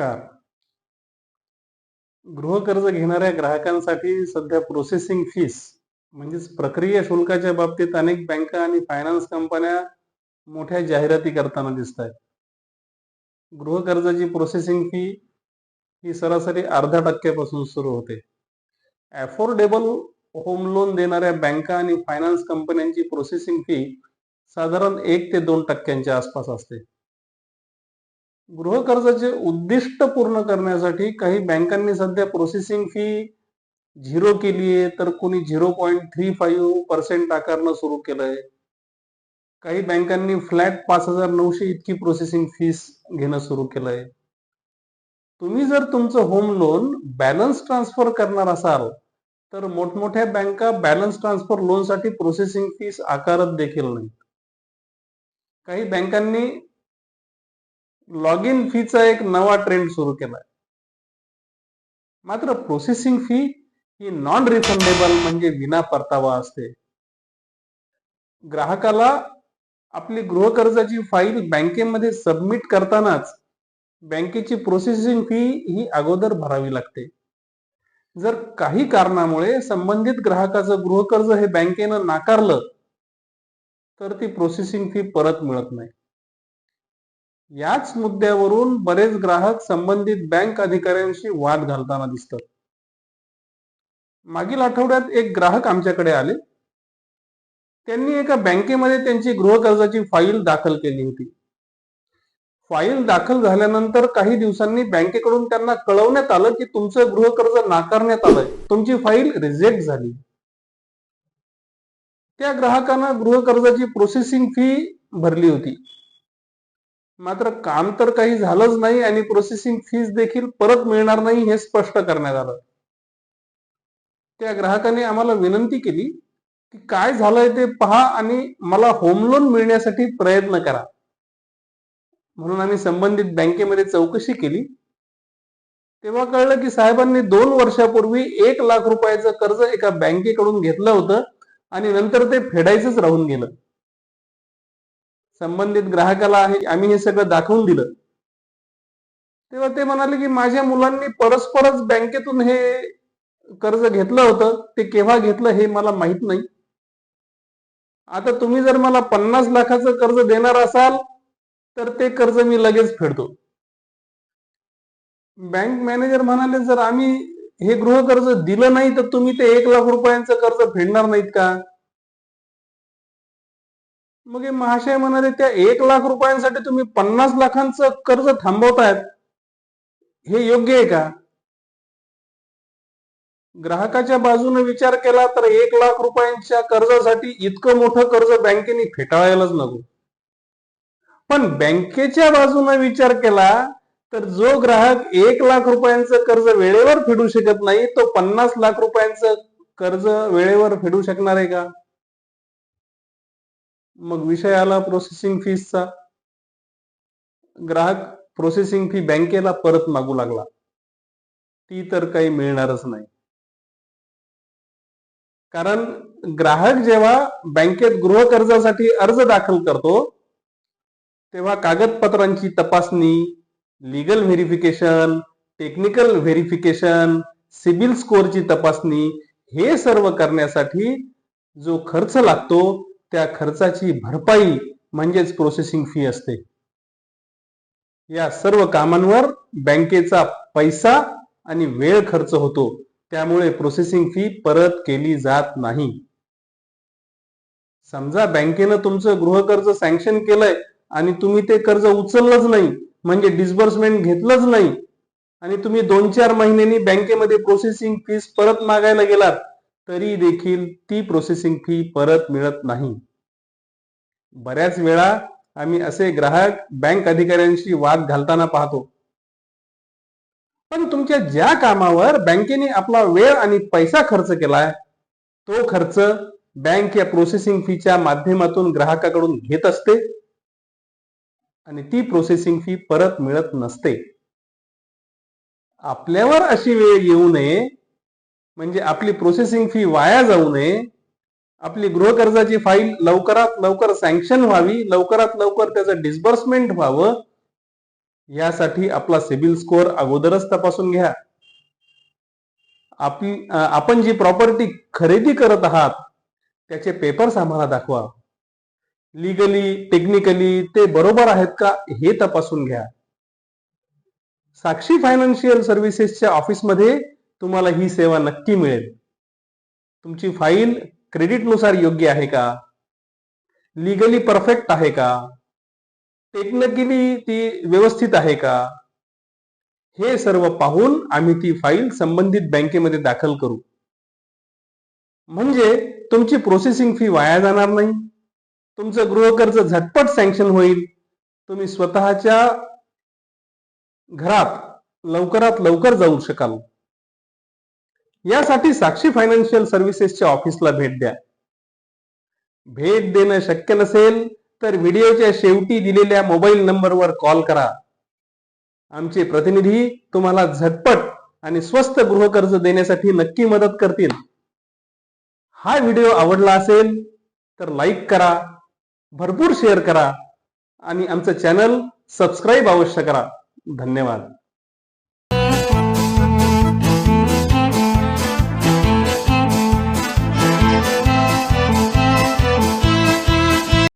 नमस्कार गृहकर्ज घेणाऱ्या ग्राहकांसाठी सध्या प्रोसेसिंग फीस म्हणजेच प्रक्रिया शुल्काच्या बाबतीत अनेक बँका आणि फायनान्स कंपन्या मोठ्या जाहिराती करताना दिसत आहेत गृहकर्जाची प्रोसेसिंग फी ही सरासरी अर्धा टक्क्यापासून सुरू होते. अफोर्डेबल होम लोन देणाऱ्या बँका आणि फायनान्स कंपन्यांची प्रोसेसिंग फी साधारण एक ते दोन टक्क्यांच्या आसपास असते. गृहकर्जाचे उद्दिष्ट पूर्ण करण्यासाठी काही बँकांनी सध्या प्रोसेसिंग फी झिरो केली आहे तर कोणी zero point three five percent आकारणं सुरू केलंय. काही बँकांनी फ्लॅट पाच हजार नऊशे इतकी प्रोसेसिंग फीस घेणं सुरू केलंय. तुम्ही जर तुमचं होम लोन बॅलन्स ट्रान्सफर करणार असाल तर मोठमोठ्या बँका बॅलन्स ट्रान्सफर लोनसाठी प्रोसेसिंग फीस आकारत देखील नाही काही बँकांनी लॉग इन फीचा एक नवा ट्रेंड सुरू केलाय. मात्र प्रोसेसिंग फी ही नॉन रिफंडेबल म्हणजे विना परतावा असते. ग्राहकाला आपली गृहकर्जाची फाईल बँकेमध्ये सबमिट करतानाच बँकेची प्रोसेसिंग फी ही अगोदर भरावी लागते. जर काही कारणामुळे संबंधित ग्राहकाचं गृहकर्ज हे बँकेनं नाकारलं तर ती प्रोसेसिंग फी परत मिळत नाही. याच मुद्द्यावरून बरेच ग्राहक संबंधित बँक अधिकाऱ्यांशी वाद घालताना दिसतात. मागील आठवड्यात एक ग्राहक आमच्याकडे आले. त्यांनी एका बँकेमध्ये त्यांची गृहकर्जाची फाईल दाखल केली होती. फाईल दाखल झाल्यानंतर काही दिवसांनी बँकेकडून त्यांना कळवण्यात आलं की तुमचं गृहकर्ज नाकारण्यात आलंय. तुमची फाईल रिजेक्ट झाली. त्या ग्राहकानं गृहकर्जाची प्रोसेसिंग फी भरली होती. मात्र काम तर काही झालंच नाही आणि प्रोसेसिंग फीस देखील परत मिळणार नाही हे स्पष्ट करण्यात आलं. त्या ग्राहकाने आम्हाला विनंती केली की काय झालंय ते पहा आणि मला होम लोन मिळण्यासाठी प्रयत्न करा. म्हणून आम्ही संबंधित बँकेमध्ये चौकशी केली. तेव्हा कळलं की साहेबांनी दोन वर्षापूर्वी एक लाख रुपयाचं कर्ज एका बँकेकडून घेतलं होतं आणि नंतर ते फेडायचंच राहून गेलं. संबंधित ग्राहकाला आहे आम्ही हे सगळं दाखवून दिलं. तेव्हा ते म्हणाले की माझ्या मुलांनी परस्परच बँकेतून हे कर्ज घेतलं होतं ते केव्हा घेतलं हे मला माहीत नाही. आता तुम्ही जर मला पन्नास लाखाचं कर्ज देणार असाल तर ते कर्ज मी लगेच फेडतो. बँक मॅनेजर म्हणाले जर आम्ही हे गृह कर्ज दिलं नाही तर तुम्ही ते एक लाख रुपयांचं कर्ज फेडणार नाहीत का? मग हे महाशय म्हणाले त्या एक लाख रुपयांसाठी तुम्ही पन्नास लाखांचं कर्ज थांबवतायत. हे योग्य आहे का? ग्राहकाच्या बाजूने विचार केला तर एक लाख रुपयांच्या कर्जासाठी इतकं मोठं कर्ज बँकेने फेटाळायलाच नको. पण बँकेच्या बाजूने विचार केला तर जो ग्राहक एक लाख रुपयांचं कर्ज वेळेवर फेडू शकत नाही तो पन्नास लाख रुपयांचं कर्ज वेळेवर फेडू शकणार आहे का? मग विषय आला प्रोसेसिंग फीसचा ग्राहक प्रोसेसिंग फी बँकेला परत मागू लागला. ती तर काही मिळणारच नाही. कारण ग्राहक जेव्हा बँकेत गृहकर्जासाठी अर्ज दाखल करतो तेव्हा कागदपत्रांची तपासणी legal verification technical verification CIBIL स्कोअरची तपासणी हे सर्व करण्यासाठी जो खर्च लागतो त्या खर्चाची भरपाई म्हणजेच प्रोसेसिंग फी असते. या सर्व कामांवर बँकेचा पैसा आणि वेळ खर्च होतो. त्यामुळे प्रोसेसिंग फी परत केली जात नाही. समजा बँकेनं तुमचं गृहकर्ज सँक्शन केलंय आणि तुम्ही ते कर्ज उचललंच नाही म्हणजे डिस्बर्समेंट घेतलंच नाही आणि तुम्ही दोन चार महिन्यांनी बँकेमध्ये प्रोसेसिंग फीस परत मागायला गेलात तरी देखील ती प्रोसेसिंग फी परत मिळत नाही. बऱ्याच वेळा आम्ही असे ग्राहक बँक अधिकाऱ्यांशी वाद घालताना पाहतो. पण तुमच्या ज्या कामावर बँकेने आपला वेळ आणि पैसा खर्च केलाय तो खर्च बँक या प्रोसेसिंग फीच्या माध्यमातून ग्राहकाकडून घेत असते आणि ती प्रोसेसिंग फी परत मिळत नसते. आपल्यावर अशी वेळ येऊ नये म्हणजे आपली प्रोसेसिंग फी वाया जाऊ नये. आपली गृहकर्जाची फाईल लवकरात लवकर सँक्शन व्हावी लवकरात लवकर त्याचं डिस्बर्समेंट व्हावं यासाठी आपला सिबिल स्कोअर अगोदरच तपासून घ्या. आपली आपण जी प्रॉपर्टी खरेदी करत आहात त्याचे पेपर्स आम्हाला दाखवा. लिगली टेक्निकली ते बरोबर आहेत का हे तपासून घ्या. साक्षी फायनान्शियल सर्व्हिसेसच्या ऑफिसमध्ये तुम्हाला ही सेवा नक्की मिळेल. तुमची फाईल क्रेडिटनुसार योग्य आहे का? लिगली परफेक्ट आहे का? टेक्निकली ती व्यवस्थित आहे का? हे सर्व पाहून आम्ही ती फाईल संबंधित बँकेमध्ये दाखल करू. म्हणजे तुमची प्रोसेसिंग फी वाया जाणार नाही. तुमचं गृहकर्ज झटपट सँक्शन होईल. तुम्ही स्वतःच्या घरात लवकरात लवकर जाऊ शकाल. यासाठी साक्षी फायनान्शियल सर्व्हिसेसच्या ऑफिसला भेट द्या. भेट देणं शक्य नसेल तर व्हिडिओच्या शेवटी दिलेल्या मोबाईल नंबरवर कॉल करा. आमचे प्रतिनिधी तुम्हाला झटपट आणि स्वस्त गृहकर्ज देण्यासाठी नक्की मदत करतील. हा व्हिडिओ आवडला असेल तर लाईक करा भरपूर शेअर करा आणि आमचं चॅनल सबस्क्राईब अवश्य करा. धन्यवाद.